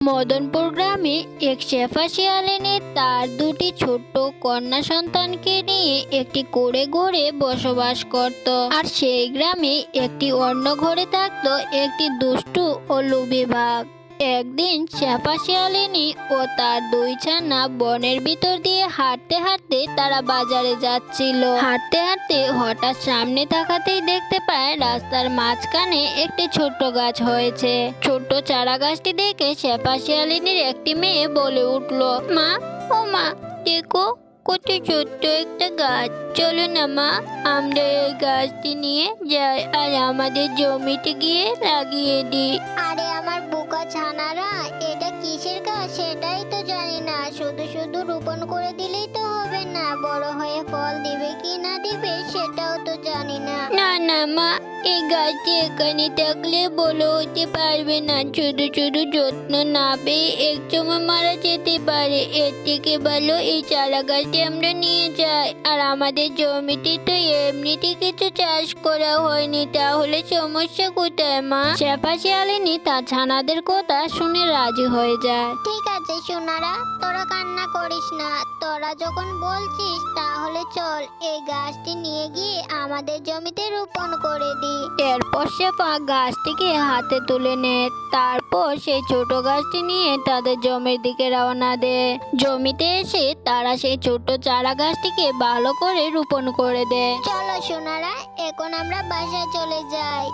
মদনপুর গ্রামে এক শেফা শিয়ালিনী তার দুটি ছোট্ট কন্যা সন্তানকে নিয়ে একটি করে ঘরে বসবাস করত। আর সেই গ্রামে একটি অন্য ঘরে থাকত একটি দুষ্টু ও লোভী ভাগ। একদিন শেফা শিয়ালিনী ও তার দুই ছানা বনের ভিতর দিয়ে হাঁটতে হাঁটতে তারা বাজারে যাচ্ছিল। হাঁটতে হাঁটতে হঠাৎ সামনে তাকাতেই দেখতে পায় রাস্তার মাঝখানে একটি ছোট্ট গাছ হয়েছে। ছোট্ট চারা গাছটি দেখে শেফা শিয়ালিনীর একটি মেয়ে বলে উঠল, মা, ও মা, দেখো কত ছোট্ট একটা গাছ। চলো না মা, আমরা এই গাছটি নিয়ে যাই আর আমাদের জমিতে গিয়ে লাগিয়ে দিই। আরে আমার বোকা ছানারা, এটা কিসের কাজ সেটাই তো জানি না। শুধু শুধু রোপণ করে দিলেই তো হবে না, বড় হয়ে ফল দিবে কি না দিবে সেটাও তো জানি না। না না, মা, এই গাছটি এখানে থাকলে বড় হতে পারবে না। শুধু শুধু যত্ন না পেয়ে এক সময় মারা যেতে পারে। এর থেকে ভালো এই চারা গাছটি আমরা নিয়ে যাই। আর আমাদের জমিতে তো এমনিতে কিছু চাষ করা হয়নি, তাহলে সমস্যা কোথায়, মা? শেফা শিয়ালিনী তার ছানাদের কথা শুনে রাজি হয়ে যায়। ঠিক আছে সোনারা তোরা কান্না করিস না। তোরা যখন বলছিস তাহলে চল এই গাছটি নিয়ে গিয়ে আমাদের জমিতে রোপণ করে দি। এরপর শেফা গাছটিকে হাতে তুলে নেয় তারপর সেই ছোট গাছটি নিয়ে তাদের জমির দিকে রওনা দেয় জমিতে এসে তারা সেই ছোট চারা গাছটিকে ভালো করে রোপণ করে দেয় চলো সোনারা এখন আমরা বাসায় চলে যাই।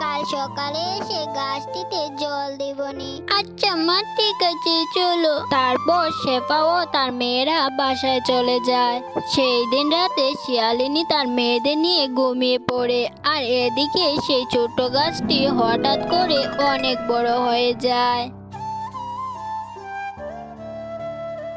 কাল সকালে এসে গাছটিতে জল দেবনি। আচ্ছা মা, ঠিক আছে, চলো। তারপর শেফা ও তার মেয়েরা বাসায় চলে যায়। সেই দিন রাতে শিয়ালিনী তার মেয়েদের নিয়ে ঘুমিয়ে পড়ে। আর এদিকে সেই ছোট্ট গাছটি হঠাৎ করে অনেক বড় হয়ে যায়।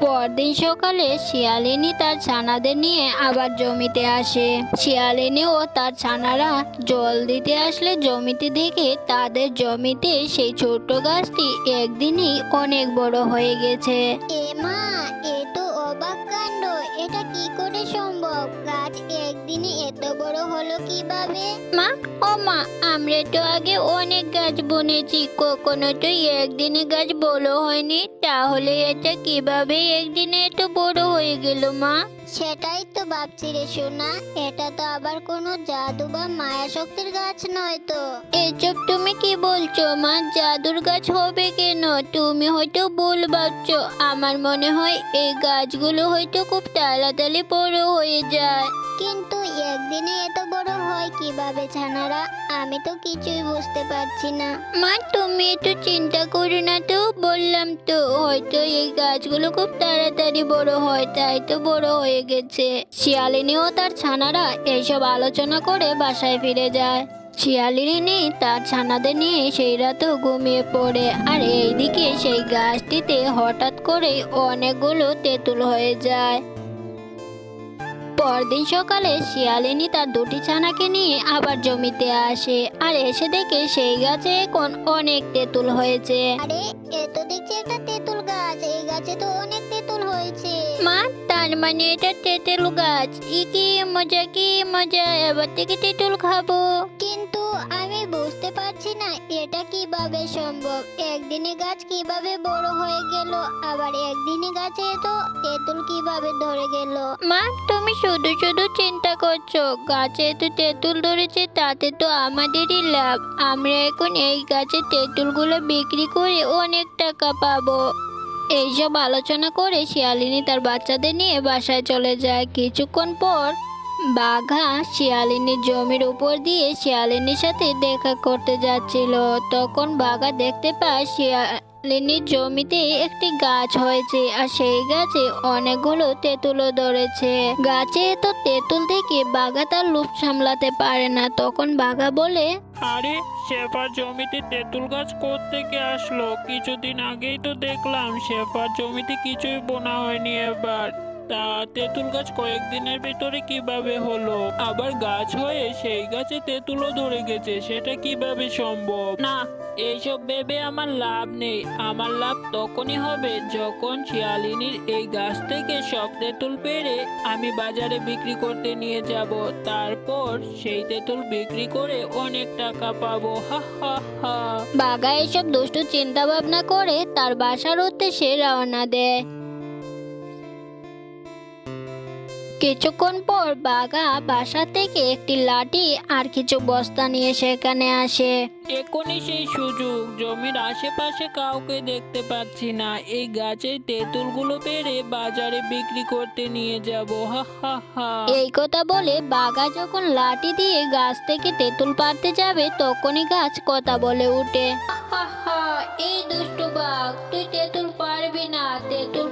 পরদিন সকালে শিয়ালিনী তার ছানাদের নিয়ে আবার জমিতে আসে। শিয়ালিনী ও তার ছানারা জল দিতে আসলে জমিতে দেখে তাদের জমিতে সেই ছোট্ট গাছটি একদিনই অনেক বড় হয়ে গেছে। এ মা, এ তো অবাক কাণ্ড। এটা কি করে সম্ভব? এত বড় হলো কীভাবে? মা, ও মা, আমরা তো আগে অনেক গাছ বনেছি, কখনো তো একদিনে গাছ বড় হয়নি, তাহলে এটা কীভাবে একদিনে এত বড় হয়ে গেল মা? সেটাই তো ভাবছি রে সোনা। এটা তো আবার কোনো জাদু বা মায়া শক্তির গাছ নয় তো। এসব তুমি কি বলছো মা? জাদুর গাছ হবে কেন? তুমি হয়তো ভুল ভাবছ। আমার মনে হয় এই গাছগুলো হয়তো খুব তাড়াতাড়ি বড় হয়ে যায়। কিন্তু একদিনে এত বড় হয় কীভাবে ছানারা? আমি তো কিছুই বুঝতে পারছি না। মা তুমি একটু চিন্তা করো না তো। বললাম তো হয়তো এই গাছগুলো খুব তাড়াতাড়ি বড় হয় তাই তো বড় হয়ে গেছে। শিয়ালিনী ও তার ছানারা এইসব আলোচনা করে বাসায় ফিরে যায়। শিয়ালিনী তার ছানাদের নিয়ে সেই রাতেও ঘুমিয়ে পড়ে। আর এইদিকে সেই গাছটিতে হঠাৎ করে অনেকগুলো তেঁতুল হয়ে যায়। পরদিন সকালে শিয়ালিনী তার দুটি ছানাকে নিয়ে আবার জমিতে আসে। আর এসে দেখে সেই গাছে এখন অনেক তেঁতুল হয়েছে। আরে, এ তো দেখছি একটা তেঁতুল গাছ। এই গাছে তো অনেক মা তার মানে এটা তেঁতুল গাছ। ই কি মজা কি মজা এবার থেকে তেঁতুল খাব। কিন্তু আমি বুঝতে পারছি না এটা কীভাবে সম্ভব? একদিনে গাছ কীভাবে বড় হয়ে গেল আবার একদিনে গাছে তো তেঁতুল কীভাবে ধরে গেল? মা তুমি শুধু শুধু চিন্তা করছ গাছে তো তেঁতুল ধরেছে তাতে তো আমাদেরই লাভ। আমরা এখন এই গাছের তেঁতুলগুলো বিক্রি করে অনেক টাকা পাবো। এইসব আলোচনা করে শিয়ালিনী তার বাচ্চাদের নিয়ে বাসায় চলে যায়। কিছুক্ষণ পর বাঘা শিয়ালিনীর জমির উপর দিয়ে শিয়ালিনীর সাথে দেখা করতে যাচ্ছিল। তখন বাঘা দেখতে পায় শিয়ালিনীর জমিতে একটি গাছ হয়েছে আর সেই গাছে অনেকগুলো তেঁতুলও ধরেছে। গাছে তো তেঁতুল থেকে বাঘা তার লোভ সামলাতে পারে না। তখন বাঘা বলে, আরে শেফার জমিতে তেঁতুল গাছ থেকে আসলো? কিছুদিন আগেই তো দেখলাম শেফার জমিতে কিছুই বোনা হয়নি এবার। তা তেঁতুল গাছ কয়েকদিনের ভিতরে কীভাবে হলো? আবার গাছ হয়ে সেই গাছে তেঁতুলও ধরে গেছে, সেটা কীভাবে সম্ভব? না, এইসব ভেবে আমার লাভ নেই। আমার লাভ তখনই হবে যখন শিয়ালিনীর এই গাছ থেকে সব তেঁতুল পেরে আমি বাজারে বিক্রি করতে নিয়ে যাব। তারপর সেই তেঁতুল বিক্রি করে অনেক টাকা পাবো। হা হা হা। বাঘা এসব দুষ্টু চিন্তা ভাবনা করে তার বাসার উদ্দেশ্যে রওনা দেয়। কিছুক্ষণ পর বাঘা বাসা থেকে একটি লাঠি আর কিছু বস্তা নিয়ে সেখানে আসে। এখনই সেই সুযোগ। জমির আশেপাশে কাউকে দেখতে পাচ্ছি না। এই গাছের তেঁতুলগুলো পেরে বাজারে বিক্রি করতে নিয়ে যাব। হা হা হা। এই কথা বলে বাঘা যখন লাঠি দিয়ে গাছ থেকে তেঁতুল পারতে যাবে তখনই গাছ কথা বলে উঠে। এই দুষ্টু বাঘ তুই তেঁতুল পারবি না। তেঁতুল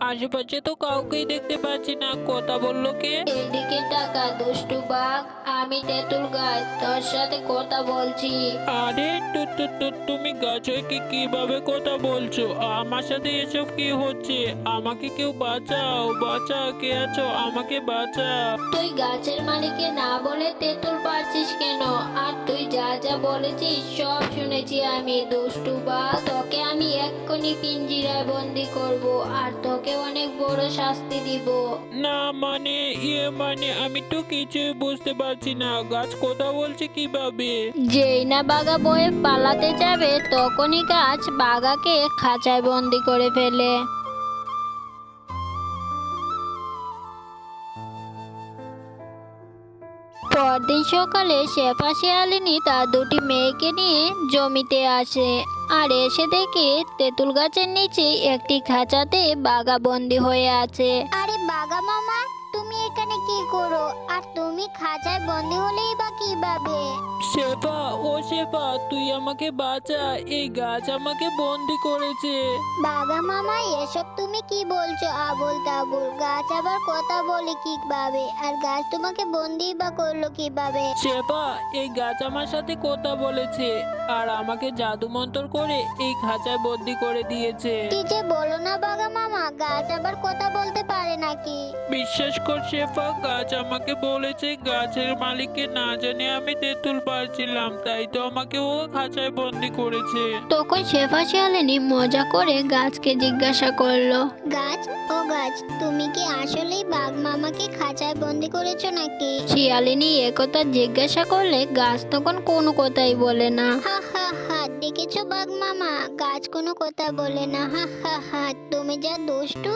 আশেপাশে তো কাউকেই দেখতে পাচ্ছি না। কথা বলল কে? এদিকে টাকা দুষ্টু বাঘ আমি তেঁতুল গাছ তোর সাথে কথা বলছি। আরে তু- তু- তু- তুমি গাছে কি কীভাবে কথা বলছো? আমার সাথে এসব কি হচ্ছে? আমাকে কেউ বাঁচাও বাঁচা কে আছো? আমাকে বাঁচা তুই গাছের মালিককে না বলে তেঁতুল যা বলেছিস সব শুনেছি। আমি দুষ্টু বা তোকে আমি এক্ষুনি পিঞ্জিরায় বন্দি করব আর তোকে অনেক বড় শাস্তি দিব। না মানে ইয়ে মানে আমি তো কিছুই বুঝতে পারছি না। গাছ কথা বলছে কীভাবে? যেই না বাঘা বয়ে পালাতে যাবে তখনই গাছ বাঘাকে খাঁচায় বন্দি করে ফেলে। পরদিন সকালে শেফা শেয়ালিনী তার দুটি মেয়েকে নিয়ে জমিতে আসে আর এসে দেখে তেঁতুল গাছের নিচে একটি খাঁচাতে বাঘা বন্দি হয়ে আছে। আরে বাঘা মামা তুমি এখানে কি করো? আর তুমি খাঁচায় বন্দি হলেই বা কীভাবে শেফা ও শেফা তুই আমাকে বাঁচা। এই গাছ আমাকে বন্দি করেছে। বাঘা মামা এসব তুমি কি বলছো? আবল তাবল গাছ আবার কথা বলে কীভাবে আর গাছ তোমাকে বন্দি বা করল কীভাবে শেফা এই গাছ আমার সাথে কথা বলেছে। আর আমাকে জাদু মন্তর করে এই খাঁচায় বন্দি করে দিয়েছে। কি যে বলো না বাঘা মামা গাছ আবার কথা বলতে পারে নাকি? বিশ্বাস কর শেফা গাছ আমাকে বলেছে গাছের মালিককে না জানি আমি তেঁতুল পারছিলাম তাই তো আমাকে ও খাঁচায় বন্দি করেছে। তখন শেফা শিয়ালিনী মজা করে গাছকে জিজ্ঞাসা করল গাছ ও গাছ তুমি কি আসলেই বাঘ মামাকে খাঁচায় বন্দি করেছ নাকি? শিয়ালিনী একথা জিজ্ঞাসা করলে গাছ তখন কোনো কথাই বলে না। হা হা হা দেখেছ বাঘ মামা? গাছ কোনো কথা বলে না। হা হা হা তুমি যা দুষ্টু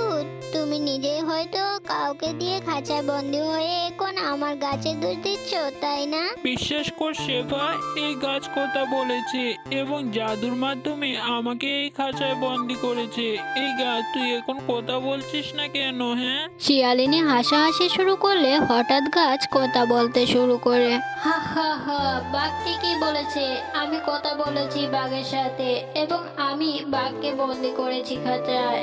তুমি নিজেই হয়তো কাউকে দিয়ে খাঁচায় বন্দি হয়ে এখন আমার গাছে দোষ দিচ্ছ তাই না? বিশ্বাস কর শেফা এই গাছ কথা বলেছে এবং জাদুর মাধ্যমে আমাকে এই খাঁচায় বন্দি করেছে। এই গাছ তুই এখন কথা বলছিস না কেন হ্যাঁ? শিয়ালিনী হাসাহাসি শুরু করলে হঠাৎ গাছ কথা বলতে শুরু করে। হা হা হা বাঘ ঠিকই বলেছে। আমি কথা বলেছি বাঘের সাথে এবং আমি বাঘকে বন্দি করেছি, খাঁচায়।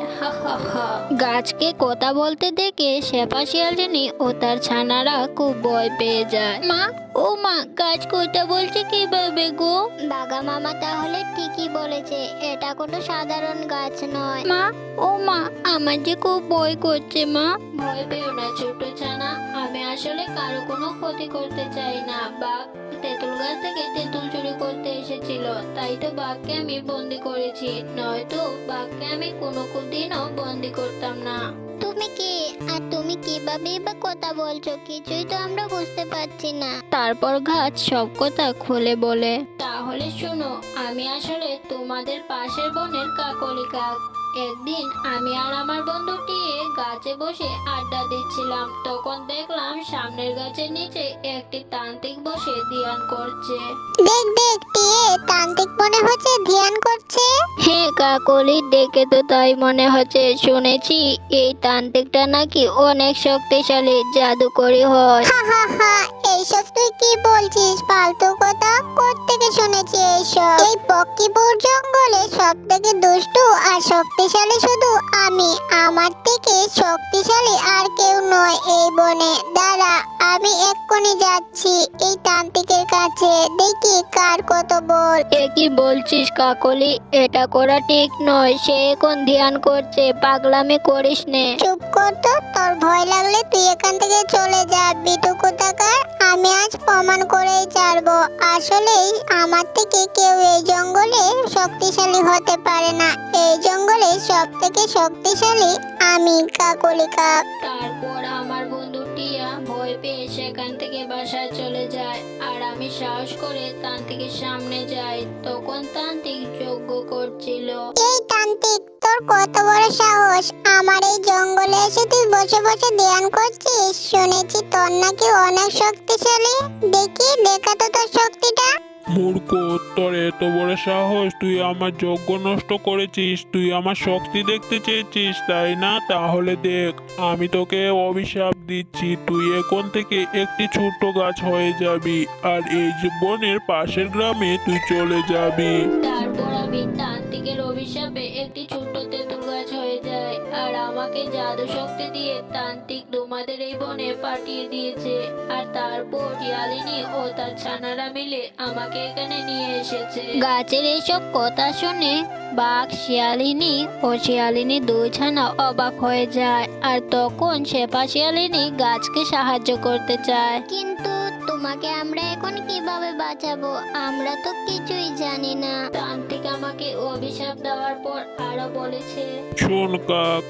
গাছকে কথা বলতে দেখে শেফা শিয়ালিনী ও তার ছানারা খুব ভয় পেয়ে যায়। মা ও মা গাছ কথা বলছে কীভাবে গো? বাঘা মামা তাহলে ঠিকই বলেছে এটা কোনো সাধারণ গাছ নয়। মা ও মা আমার যে খুব ভয় করছে মা। ভয় পেও না ছোট ছানা আমি আসলে কারও কোনো ক্ষতি করতে চাই না। বাঘ তেঁতুল গাছ থেকে তেঁতুল চুরি করতে এসেছিল তাই তো বাঘকে আমি বন্দি করেছি। নয়তো বাঘকে আমি কোনো দিনও বন্দি করতাম না। তুমি কে? আর তুমি কীভাবে বা কথা বলছো? কিছুই তো আমরা বুঝতে পারছি না। তারপর গাছ সব কথা খুলে বলে তাহলে শোনো আমি আসলে তোমাদের পাশের বনের কাকলি কাক একদিন আমি আর আমার বন্ধুটি গাছে বসে আড্ডা দিচ্ছিলাম। তখন দেখলাম সামনের গাছের নিচে একটি তান্ত্রিক বসে ধ্যান করছে। দেখ দেখ টিয়ে তান্ত্রিক মনে হচ্ছে ধ্যান করছে? হে কাকলি দেখে তো তাই মনে হচ্ছে। শুনেছি এই তান্ত্রিকটা নাকি অনেক শক্তিশালী জাদুকরি হয়। হা হা হা এইসব তুই কি বলছিস? ফালতু কথা কোত্থেকে শুনেছি এইসব? এই পক্ষীপুর জঙ্গলে সব থেকে দুষ্টু আর শক্তিশালী শুধু আমি। আমার থেকে শক্তিশালী আর কেউ নয় এই বনে। দাঁড়া আমি এক্ষুনি যাচ্ছি এই তান্ত্রিকের কাছে। দেখি কার কত বল। এ কি বলছিস কাকলি? এটা করা ঠিক নয়। সে এখন ধ্যান করছে পাগলামি করিস নে। চুপ কর তো তোর ভয় লাগলে তুই এখান থেকে চলে যা বিটু কোথাকার আমি আজ প্রমাণ করেই ছাড়বো। আসলেই আমার থেকে কেউ এই জঙ্গলে শক্তিশালী হতে পারে না। এই জঙ্গলে সব থেকে শক্তিশালী আমি কাকলি কাক তারপর আমার বন্ধু টিয়া ভয় পেয়ে সেখান থেকে বাসায় চলে যায়। আর আমি সাহস করে তান্ত্রিকের সামনে যাই। তখন তান্ত্রিক যজ্ঞ করছিল। এই তান্ত্রিক তোর কত বড় সাহস? আমার এই জঙ্গলে এসে তুই বসে বসে ধ্যান করছিস? শুনেছি তোর নাকি অনেক শক্তিশালী। দেখি দেখা তো তোর শক্তিটা। মূর্খ তোর এত বড় সাহস তুই আমার যজ্ঞ নষ্ট করেছিস তুই আমার শক্তি দেখতে চেয়েছিস তাই না? তাহলে দেখ আমি তোকে অভিশাপ দিচ্ছি তুই এখন থেকে একটি ছোট্ট গাছ হয়ে যাবি আর এই যে বনের পাশের গ্রামে তুই চলে যাবি। তারপর আমি তান্ত্রিকের অভিশাপে একটি ছোট্ট আমাকে জাদু শক্তি দিয়ে তান্ত্রিক তোমাদের এই বনে পাঠিয়ে দিয়েছে আর তারপর শিয়ালিনী ও তার ছানারা মিলে আমাকে এখানে নিয়ে এসেছে। গাছের এইসব কথা শুনে বাঘ শিয়ালিনী ও শিয়ালিনী দুই ছানা অবাক হয়ে যায় আর তখন শেফা শিয়ালিনী গাছকে সাহায্য করতে চায়। কিন্তু তোমাকে আমরা এখন কীভাবে বাঁচাবো? আমরা তো কিছুই জানি না। তান্ত্রিক আমাকে অভিশাপ দেওয়ার পর আরও বলেছে শোন কাক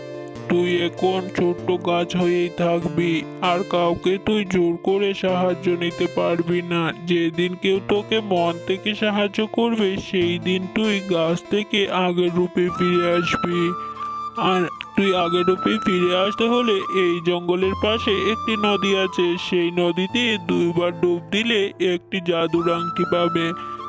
তুই এখন ছোট্ট গাছ হয়েই থাকবি, আর কাউকে তুই জোর করে সাহায্য নিতে পারবি না। যেদিন কেউ তোকে মন থেকে সাহায্য করবে, সেই দিন তুই গাছ থেকে আগের রূপে ফিরে আসবি। আর তুই আগের রূপে ফিরে আসতে হলে এই জঙ্গলের পাশে একটি নদী আছে। সেই নদীতে দুইবার ডুব দিলে একটি জাদুর আংটি পাবে।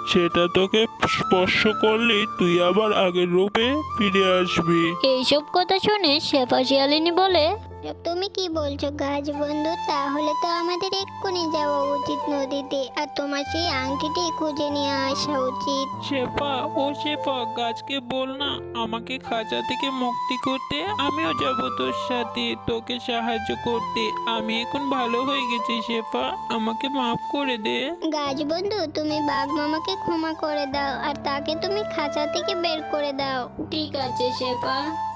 সেটা তোকে স্পর্শ করলে তুই আবার আগের রূপে ফিরে আসবি। এইসব কথা শুনে শেফা শিয়ালিনী বলে তুমি কি বলছো গাছ বন্ধু? তাহলে তো আমাদের এক্ষুনি যাওয়া উচিত নদীতে। আর তোমার সেই আংটিটি খুঁজে নিয়ে আসা উচিত। শেফা ও শেফা গাছকে বল না। আমাকে খাঁচা থেকে মুক্তি করতে আমিও যাব তোর সাথে। তোকে সাহায্য করতে। আমি এখন ভালো হয়ে গেছি শেফা। আমাকে মাফ করে দে। গাছ বন্ধু তুমি বাঘ মামাকে ক্ষমা করে দাও। আর তাকে তুমি খাঁচা থেকে বের করে দাও। ঠিক আছে শেফা।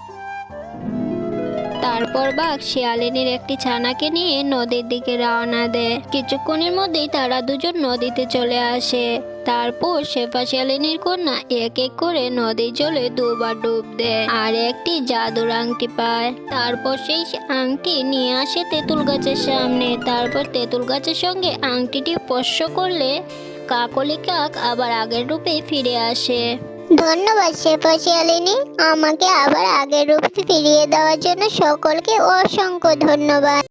তারপর বাঘ শিয়ালিনীর একটি ছানাকে নিয়ে নদীর দিকে রওনা দেয়। কিছুক্ষণের মধ্যেই তারা দুজন নদীতে চলে আসে। তারপর শেফা শিয়ালিনীর কন্যা এক এক করে নদীর জলে দুবার ডুব দেয় আর একটি জাদুর আংটি পায়। তারপর সেই আংটি নিয়ে আসে তেঁতুল গাছের সামনে। তারপর তেঁতুল গাছের সঙ্গে আংটিটি স্পর্শ করলে কাকলি কাক আবার আগের রূপে ফিরে আসে। ধন্যবাদ শেফা শিয়ালিনী আমাকে আবার আগের রূপে ফিরিয়ে দেওয়ার জন্য সকলকে অসংখ্য ধন্যবাদ।